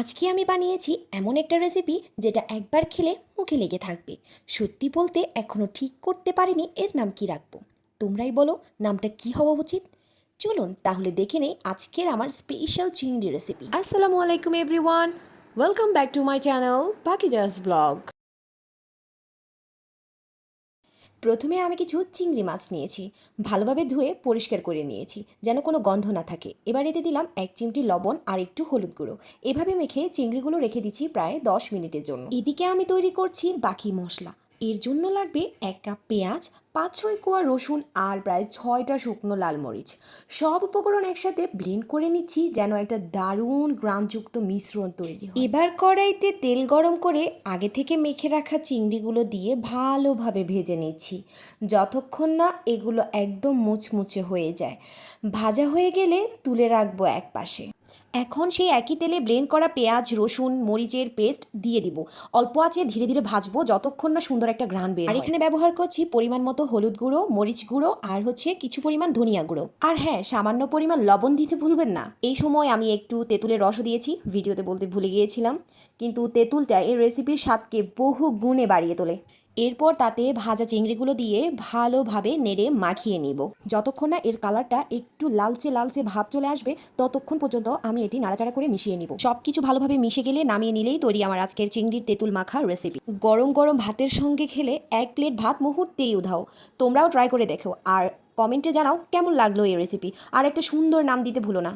আজকে আমি বানিয়েছি এমন একটা রেসিপি যেটা একবার খেলে মুখে লেগে থাকবে। সত্যি বলতে এখনও ঠিক করতে পারিনি এর নাম কি রাখব? তোমরাই বলো নামটা কি হওয়া উচিত? চলুন তাহলে দেখে নেই আজকের আমার স্পেশাল চিংড়ি রেসিপি আসসালামু আলাইকুম everyone welcome back to my channel Pakiza's blog প্রথমে আমি কিছু চিংড়ি মাছ নিয়েছি, ভালোভাবে ধুয়ে পরিষ্কার করে নিয়েছি, যেন কোনো গন্ধ না থাকে। এবার এতে দিলাম এক চিমটি লবণ আর একটু হলুদ গুঁড়ো। এভাবে মেখে চিংড়িগুলো রেখে দিচ্ছি প্রায় দশ মিনিটের জন্য। এদিকে আমি তৈরি করছি বাকি মশলা। এর জন্য লাগবে এক কাপ পেঁয়াজ পাঁচ ছয় কোয়া রসুন আর প্রায় ছয়টা শুকনো লাল মরিচ। সব উপকরণ একসাথে ব্লেন্ড করে নিচ্ছি যেন একটা দারুণ গ্রামযুক্ত মিশ্রণ তৈরি হয়। এবার কড়াইতে তেল গরম করে আগে থেকে মেখে রাখা চিংড়িগুলো দিয়ে ভালোভাবে ভেজে নিচ্ছি। যতক্ষণ না এগুলো একদম মুচমুচে হয়ে যায়। ভাজা হয়ে গেলে তুলে রাখব এক পাশে এখন সেই একই তেলে ব্লেন্ড করা পেঁয়াজ, রসুন, মরিচের পেস্ট দিয়ে দিব। অল্প আছে ধীরে ধীরে ভাজবো যতক্ষণ না সুন্দর একটা গ্রান বের আর এখানে ব্যবহার করছি পরিমাণ মতো হলুদ গুঁড়ো, মরিচ গুঁড়ো আর হচ্ছে কিছু পরিমাণ ধনিয়া গুঁড়ো। আর হ্যাঁ সামান্য পরিমাণ লবণ দিতে ভুলবেন না। এই সময় আমি একটু তেঁতুলের রসও দিয়েছি, ভিডিওতে বলতে ভুলে গিয়েছিলাম। কিন্তু তেঁতুলটা এই রেসিপির স্বাদকে বহু গুণে বাড়িয়ে তোলে। এরপর তাতে ভাজা চিংড়িগুলো দিয়ে ভালোভাবে নেড়ে মাখিয়ে নিব। যতক্ষণ না এর কালারটা একটু লালচে লালচে ভাব চলে আসবে, ততক্ষণ পর্যন্ত আমি এটি নাড়াচাড়া করে মিশিয়ে নিব। সব কিছু ভালোভাবে মিশে গেলে নামিয়ে নিলেই তৈরি আমার আজকের চিংড়ির তেঁতুল মাখা রেসিপি গরম গরম ভাতের সঙ্গে খেলে এক প্লেট ভাত মুহূর্তেই উধাও। তোমরাও ট্রাই করে দেখো, আর কমেন্টে জানাও কেমন লাগল এই রেসিপি আর একটা সুন্দর নাম দিতে ভুলো না।